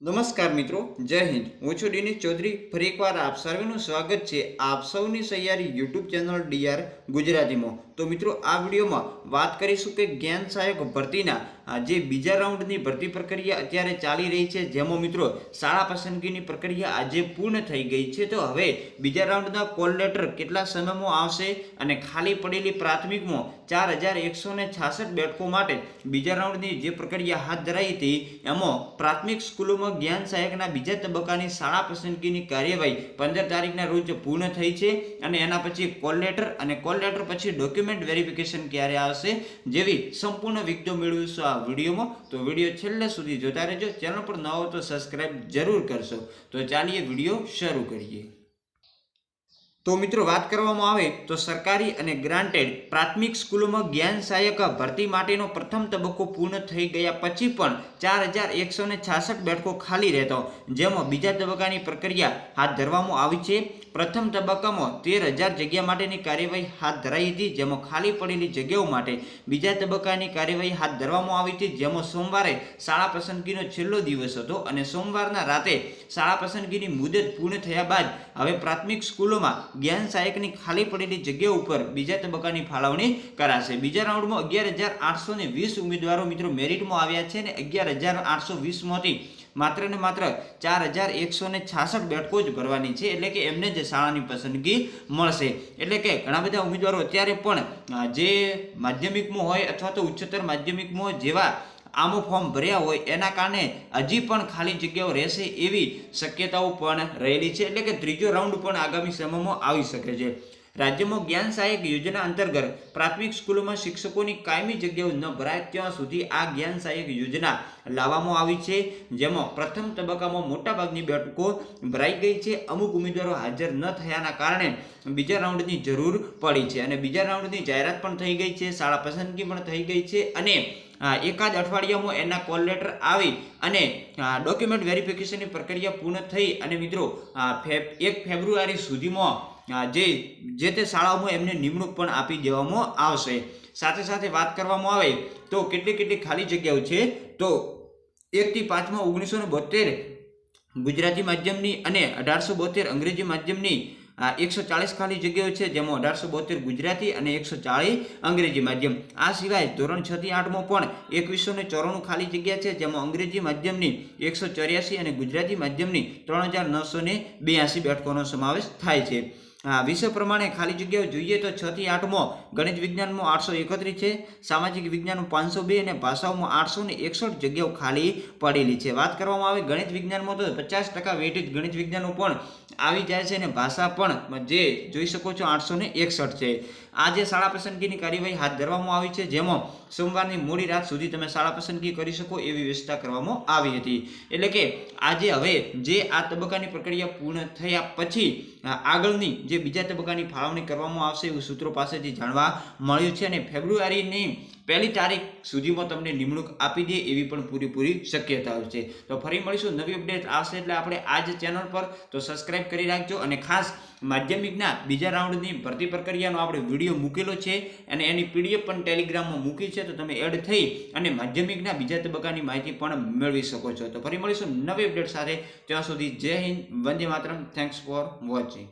નમસ્કાર મિત્રો, જય હિન્દ. હું છું દિનેશ ચૌધરી. ફરી એકવાર આપ સર્વેનું સ્વાગત છે આપ સૌની સહિયારી યુટ્યુબ ચેનલ ડીઆર ગુજરાતીમાં. તો મિત્રો, આ વિડીયોમાં વાત કરીશું કે જ્ઞાન સહાયક ભરતીના જે બીજા રાઉન્ડની ભરતી પ્રક્રિયા અત્યારે ચાલી રહી છે, જેમાં મિત્રો શાળા પસંદગીની પ્રક્રિયા આજે પૂર્ણ થઈ ગઈ છે. તો હવે બીજા રાઉન્ડના કોલ લેટર કેટલા સમયમાં આવશે અને ખાલી પડેલી પ્રાથમિકમાં ચાર હજાર એકસો ને છાસઠ બેઠકો માટે બીજા રાઉન્ડની જે પ્રક્રિયા હાથ ધરાઈ હતી, એમાં પ્રાથમિક સ્કૂલોમાં જ્ઞાન સહાયકના બીજા તબક્કાની શાળા પસંદગીની કાર્યવાહી પંદર તારીખના રોજ પૂર્ણ થઈ છે અને એના પછી કોલ લેટર અને કોલ લેટર પછી ડોક્યુમેન્ટ વેરિફિકેશન ક્યારે આવશે જેવી સંપૂર્ણ વિગતો મેળવીશું આ વિડીયોમાં. તો વીડિયો છેલ્લે સુધી જોતા રહેજો. ચેનલ પર ન હો તો સબસ્ક્રાઈબ જરૂર કરશો. તો ચાલીએ વીડિયો શરૂ કરીએ. તો મિત્રો વાત કરવામાં આવે તો સરકારી અને ગ્રાન્ટેડ પ્રાથમિક સ્કૂલોમાં જ્ઞાન સહાયક ભરતી માટેનો પ્રથમ તબક્કો પૂર્ણ થઈ ગયા પછી પણ ચાર હજાર એકસો ને છાસઠ બેઠકો ખાલી રહેતો જેમાં બીજા તબક્કાની પ્રક્રિયા હાથ ધરવામાં આવી છે. પ્રથમ તબક્કામાં તેર હજાર જગ્યા માટેની કાર્યવાહી હાથ ધરાઈ હતી, જેમાં ખાલી પડેલી જગ્યાઓ માટે બીજા તબક્કાની કાર્યવાહી હાથ ધરવામાં આવી હતી, જેમાં સોમવારે શાળા પસંદગીનો છેલ્લો દિવસ હતો અને સોમવારના રાતે શાળા પસંદગીની મુદત પૂર્ણ થયા બાદ હવે પ્રાથમિક સ્કૂલોમાં જ્ઞાન સહાયકની ખાલી પડેલી જગ્યા ઉપર બીજા તબક્કાની ફાળવણી કરાશે. બીજા રાઉન્ડમાં અગિયાર હજાર આઠસો ને વીસ ઉમેદવારો મિત્રો મેરિટમાં આવ્યા છે અને અગિયાર હજાર આઠસો વીસમાંથી માત્ર ને માત્ર ચાર હજાર એકસો ને છાસઠ બેઠકો જ ભરવાની છે એટલે કે એમને જ શાળાની પસંદગી મળશે. એટલે કે ઘણા બધા ઉમેદવારો અત્યારે પણ જે માધ્યમિકમાં હોય અથવા તો ઉચ્ચતર માધ્યમિકમાં જેવા આમો ફોર્મ ભર્યા હોય, એના કારણે હજી પણ ખાલી જગ્યાઓ રહેશે એવી શક્યતાઓ પણ રહેલી છે. એટલે કે ત્રીજો રાઉન્ડ પણ આગામી સમયમાં આવી શકે છે. રાજ્યમાં જ્ઞાન સહાયક યોજના અંતર્ગત પ્રાથમિક સ્કૂલોમાં શિક્ષકોની કાયમી જગ્યાઓ ન ભરાય ત્યાં સુધી આ જ્ઞાન સહાયક યોજના લાવવામાં આવી છે. જેમાં પ્રથમ તબક્કામાં મોટાભાગની બેઠકો ભરાઈ ગઈ છે. અમુક ઉમેદવારો હાજર ન થયાના કારણે બીજા રાઉન્ડની જરૂર પડી છે અને બીજા રાઉન્ડની જાહેરાત પણ થઈ ગઈ છે. શાળા પસંદગી પણ થઈ ગઈ છે અને એકાદ અઠવાડિયામાં એના કોલ લેટર આવી અને ડોક્યુમેન્ટ વેરિફિકેશનની પ્રક્રિયા પૂર્ણ થઈ અને મિત્રો એક ફેબ્રુઆરી સુધીમાં જે જે તે શાળાઓમાં એમને નિમણૂક પણ આપી દેવામાં આવશે. સાથે સાથે વાત કરવામાં આવે તો કેટલી કેટલી ખાલી જગ્યાઓ છે? તો એકથી પાંચમાં ઓગણીસો ને બોતેર ગુજરાતી માધ્યમની અને અઢારસો બોતેર અંગ્રેજી માધ્યમની એકસો ચાલીસ ખાલી જગ્યાઓ છે, જેમાં અઢારસો બોતેર ગુજરાતી અને એકસો ચાળીસ અંગ્રેજી માધ્યમ. આ સિવાય ધોરણ છ આઠમાં પણ એકવીસો ને ચોરાણું ખાલી જગ્યા છે, જેમાં અંગ્રેજી માધ્યમની એકસો ચોર્યાસી અને ગુજરાતી માધ્યમની ત્રણ હજાર નવસો ને બ્યાસી બેઠકોનો સમાવેશ થાય છે. વિષય પ્રમાણે ખાલી જગ્યાઓ જોઈએ તો છ થી આઠમાં ગણિત વિજ્ઞાનમાં આઠસો એકત્રીસ છે, સામાજિક વિજ્ઞાનમાં પાંચસો બે અને ભાષાઓમાં આઠસો ને એકસઠ જગ્યાઓ ખાલી પડેલી છે. વાત કરવામાં આવે ગણિત વિજ્ઞાનમાં તો પચાસ ટકા વેટેજ ગણિત વિજ્ઞાનો પણ આવી જાય છે અને ભાષા પણ જે જોઈ શકો છો આઠસો ને એકસઠ છે. આ જે શાળા પસંદગીની કાર્યવાહી હાથ ધરવામાં આવી છે, જેમાં સોમવારની મોડી રાત સુધી તમે શાળા પસંદગી કરી શકો એવી વ્યવસ્થા કરવામાં આવી હતી. એટલે કે આજે હવે જે આ તબક્કાની પ્રક્રિયા પૂર્ણ થયા પછી આગળની આગળની જે બીજા તબક્કાની ફાળવણી કરવામાં આવશે એવું સૂત્રો પાસેથી જાણવા મળ્યું છે અને ફેબ્રુઆરીની પહેલી તારીખ સુધીમાં તમને નિમણૂક આપી દે એવી પણ પૂરેપૂરી શક્યતાઓ છે. તો ફરી મળીશું નવી અપડેટ આવશે એટલે આપણે આ જ ચેનલ પર. તો સબસ્ક્રાઇબ કરી રાખજો અને ખાસ માધ્યમિકના બીજા રાઉન્ડની ભરતી પ્રક્રિયાનો આપણે વીડિયો મૂકેલો છે અને એની પીડીએફ પણ ટેલિગ્રામમાં મૂકી છે. તો તમે એડ થઈ અને માધ્યમિકના બીજા તબક્કાની માહિતી પણ મેળવી શકો છો. તો ફરી મળીશું નવી અપડેટ સાથે. ત્યાં સુધી જય Hind, Vande Mataram. Thanks for watching